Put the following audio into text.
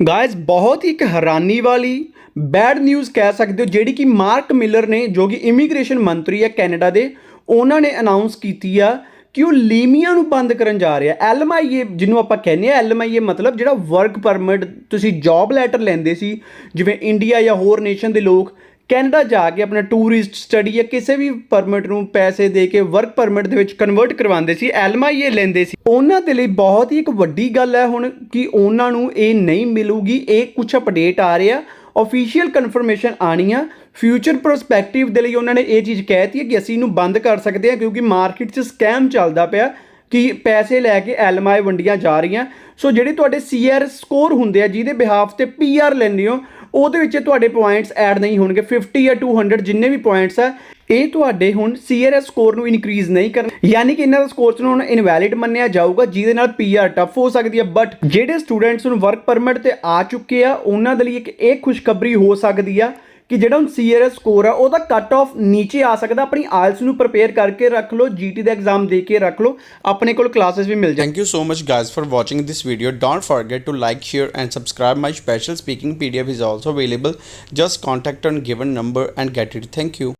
Guys ਬਹੁਤ ਹੀ ਇੱਕ ਹੈਰਾਨੀ ਵਾਲੀ ਬੈਡ ਨਿਊਜ਼ ਕਹਿ ਸਕਦੇ ਹੋ, ਜਿਹੜੀ ਕਿ ਮਾਰਕ ਮਿਲਰ ਨੇ, ਜੋ ਕਿ ਇਮੀਗ੍ਰੇਸ਼ਨ ਮੰਤਰੀ ਹੈ ਕੈਨੇਡਾ ਦੇ, ਉਹਨਾਂ ਨੇ ਅਨਾਉਂਸ ਕੀਤੀ ਆ ਕਿ ਉਹ ਲੀਮੀਆਂ ਨੂੰ ਬੰਦ ਕਰਨ ਜਾ ਰਿਹਾ। ਐਲਐਮਆਈਏ ਜਿਹਨੂੰ ਆਪਾਂ ਕਹਿੰਦੇ ਆ ਐਲਐਮਆਈਏ ਮਤਲਬ ਜਿਹੜਾ ਵਰਕ ਪਰਮਿਟ ਤੁਸੀਂ ਜੌਬ ਲੈਟਰ ਲੈਂਦੇ ਸੀ, ਜਿਵੇਂ ਇੰਡੀਆ ਜਾਂ ਹੋਰ ਨੇਸ਼ਨ ਦੇ ਲੋਕ ਕੈਨੇਡਾ ਜਾ ਕੇ ਆਪਣਾ ਟੂਰਿਸਟ ਸਟੱਡੀ ਜਾਂ ਕਿਸੇ ਵੀ ਪਰਮਿਟ ਨੂੰ ਪੈਸੇ ਦੇ ਕੇ ਵਰਕ ਪਰਮਿਟ ਦੇ ਵਿੱਚ ਕਨਵਰਟ ਕਰਵਾਉਂਦੇ ਸੀ ਐਲਐਮਆਈਏ ਲੈਂਦੇ ਸੀ। ਉਹਨਾਂ ਦੇ ਲਈ ਬਹੁਤ ਹੀ ਇੱਕ ਵੱਡੀ ਗੱਲ ਹੈ ਹੁਣ ਕਿ ਉਹਨਾਂ ਨੂੰ ਇਹ ਨਹੀਂ ਮਿਲੂਗੀ, ਇਹ ਕੁਝ ਅਪਡੇਟ ਆ ਰਿਹਾ ਅਫੀਸ਼ੀਅਲ ਕਨਫਰਮੇਸ਼ਨ ਆਣੀ ਆ ਫਿਊਚਰ ਪ੍ਰੋਸਪੈਕਟਿਵ ਦੇ ਲਈ ਉਹਨਾਂ ਨੇ ਇਹ ਚੀਜ਼ ਕਹਿਤੀ ਹੈ ਕਿ ਅਸੀਂ ਇਹਨੂੰ ਬੰਦ ਕਰ ਸਕਦੇ ਹਾਂ ਕਿਉਂਕਿ ਮਾਰਕੀਟ 'ਚ ਸਕੈਮ ਚੱਲਦਾ ਪਿਆ ਕਿ ਪੈਸੇ ਲੈ ਕੇ ਐਲਐਮਆਈ ਵੰਡੀਆਂ ਜਾ ਰਹੀਆਂ। ਸੋ ਜਿਹੜੇ ਤੁਹਾਡੇ ਸੀਆਰ ਸਕੋਰ ਹੁੰਦੇ ਆ, ਜਿਹਦੇ ਬਿਹਾਫ ਤੇ ਪੀਆਰ ਲੈਂਦੇ ਹੋ ਉਹਦੇ ਵਿੱਚ ਤੁਹਾਡੇ ਪੁਆਇੰਟਸ ਐਡ ਨਹੀਂ ਹੋਣਗੇ 50 ਜਾਂ 200 ਜਿੰਨੇ ਵੀ ਪੁਆਇੰਟਸ ਆ, ਇਹ ਤੁਹਾਡੇ ਹੁਣ ਸੀਆਰਐਸ ਸਕੋਰ ਨੂੰ ਇਨਕਰੀਜ਼ ਨਹੀਂ ਕਰਨ ਯਾਨੀ ਕਿ ਇਹਨਾਂ ਦਾ ਸਕੋਰਸ ਨੂੰ ਹੁਣ ਇਨਵੈਲਿਡ ਮੰਨਿਆ ਜਾਊਗਾ, ਜਿਹਦੇ ਨਾਲ ਪੀਆਰ ਟਫ ਹੋ ਸਕਦੀ ਹੈ ਬਟ ਜਿਹੜੇ ਸਟੂਡੈਂਟਸ ਨੂੰ ਵਰਕ ਪਰਮਿਟ ਤੇ ਆ ਚੁੱਕੇ ਆ, ਉਹਨਾਂ ਦੇ ਲਈ ਇੱਕ ਇਹ ਖੁਸ਼ਖਬਰੀ ਹੋ ਸਕਦੀ ਆ ਕਿ ਜਿਹੜਾ ਹੁਣ ਸੀਆਰਐਸ ਸਕੋਰ ਆ ਉਹਦਾ ਕੱਟ ਆਫ ਨੀਚੇ ਆ ਸਕਦਾ ਆਪਣੀ ਆਇਲਸ ਨੂੰ ਪ੍ਰਪੇਅਰ ਕਰਕੇ ਰੱਖ ਲਓ ਜੀਟੀ ਦਾ ਐਗਜ਼ਾਮ ਦੇ ਕੇ ਰੱਖ ਲਓ ਆਪਣੇ ਕੋਲ ਕਲਾसेस ਵੀ ਮਿਲ ਜਾਣ thank you so much guys for watching this video don't forget to like share and subscribe my special speaking PDF is also available just contact on given number and get it thank you